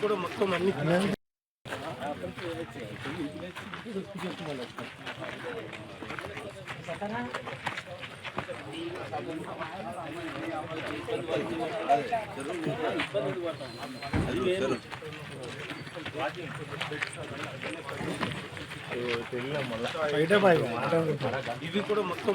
కూడా మొత్తం అన్ని ఇది కూడా మొత్తం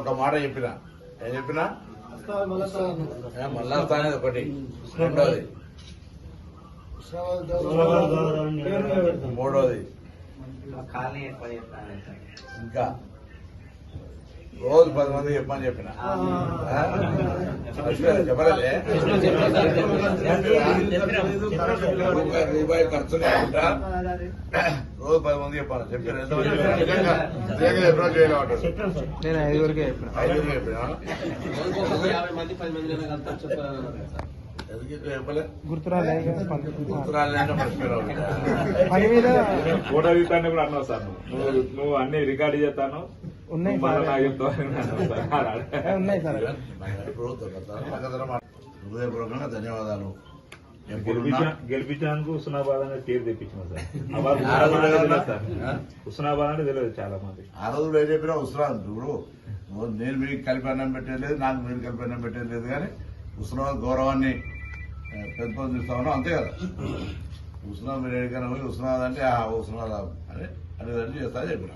ఒక మాట చెప్పిన. ఏం చెప్పినా? ఏ, మళ్ళా స్థానం ఒకటి. రెండోది. మూడోది. ఇంకా. రోజు పది మంది చెప్పమని చెప్పిన. ఆ? చెప్పలే- రూపాయి ఖర్చు లేకుండా రోజు పది మంది చెప్పాలి. చెప్పారు? నేను ఐదుగురికి చెప్పిన. ఐదుగురికి చెప్పినా? చెప్పలే? గుర్తురాలే పని మీద ఫోటో కూడా అన్నావు సార్ నువ్వు నువ్వు అన్ని రికార్డు చేస్తాను. ఉన్నాయి. ఉన్నాయి సార్. హృదయపూర్వకంగా ధన్యవాదాలు. ఎప్పుడున్నా? గెలిపించా- గెలిపించినందుకు హుస్నాబాద్ అనే పేరు తెప్పించిన సార్. హుస్నాబాద్ అంటే? తెలియదు? హుస్నాబాద్ చాలా మంది ఆ రోజు ఏం చెప్పినా ఉస్రాన్ ఇప్పుడు నేను మీకు కలిపి అన్నం పెట్టలేదు నాకు మీరు కలిపి అన్నం పెట్టలేదు కానీ ఉస్మాన్ గౌరవాన్ని ఆ, పెంపొందిస్తామని అంతే కదా? ఉస్మాన్ మీరు ఎక్కడికైనా పోయి ఉస్మాన్ అంటే ఆ ఉస్మాన్ అని అనేదాన్ని చేస్తా చెప్పిన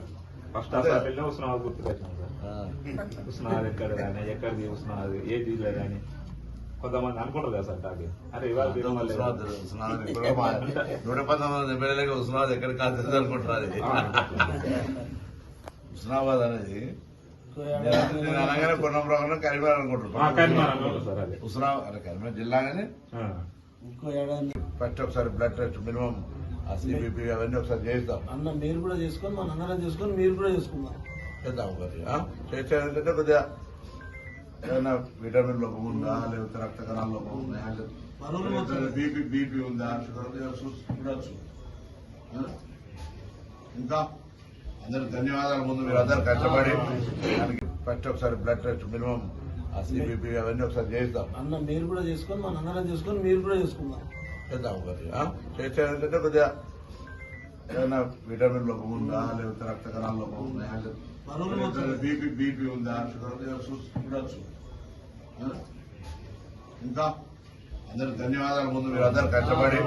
ఫస్ట్ అసెంబ్లీలో హుస్నాబాద్ గుర్తుకొచ్చాను సార్. హుస్నాబాద్ ఎక్కడ కానీ ఎక్కడిది హుస్నాబాద్ ఏ జిల్లా కానీ కొంతమంది అనుకుంటారు కదా సార్ టాకి. అరే ఇవాళ ఎక్కడో నూట పంతొమ్మిది ఎమ్మెల్యేలకు ఎక్కడ కాదు అనుకుంటారు అది. ఉస్మానాబాద్ అనేది నేను అనగానే పొన్నం ప్రకారం కరీంనగర్ ఆ, అనుకుంటున్నాను అంటే కరీంనగర్ జిల్లాగానే. ఫస్ట్ ఒకసారి బ్లడ్ టెస్ట్ మినిమం ఆ సిబిపి అవన్నీ ఒకసారి చేయిస్తాం అన్న మీరు కూడా చేసుకొని మన అందరం చేసుకొని మీరు కూడా చేసుకుందాం. చేద్దాం కొద్దిగా చేసేది ఏంటంటే కొద్దిగా ఏదైనా విటమిన్ లోపం ఉందా? లేకపోతే రక్త కణాల లోపం ఉందా బీపీ బీపీ ఉందా? చూడొచ్చు? ఇంకా అందరికి ధన్యవాదాలు ముందు మీరు అందరు కష్టపడి దానికి ఫస్ట్ ఒకసారి బ్లడ్ టెస్ట్ మినిమం ఆ సిబిపి అవన్నీ ఒకసారి చేయిస్తాం అన్న మీరు కూడా చేసుకొని మన అందరం చేసుకొని మీరు కూడా చేసుకుందాం. చేద్దాం కొద్దిగా ఏదైనా విటమిన్ లోపం ఉందా? లేకపోతే రక్త కణాల లోపం ఉందా? బీపీ బీపీ ఉందా? షుగర్ చూడొచ్చు? ఇంకా అందరికి ధన్యవాదాలు. ముందు మీరు అందరు కష్టపడి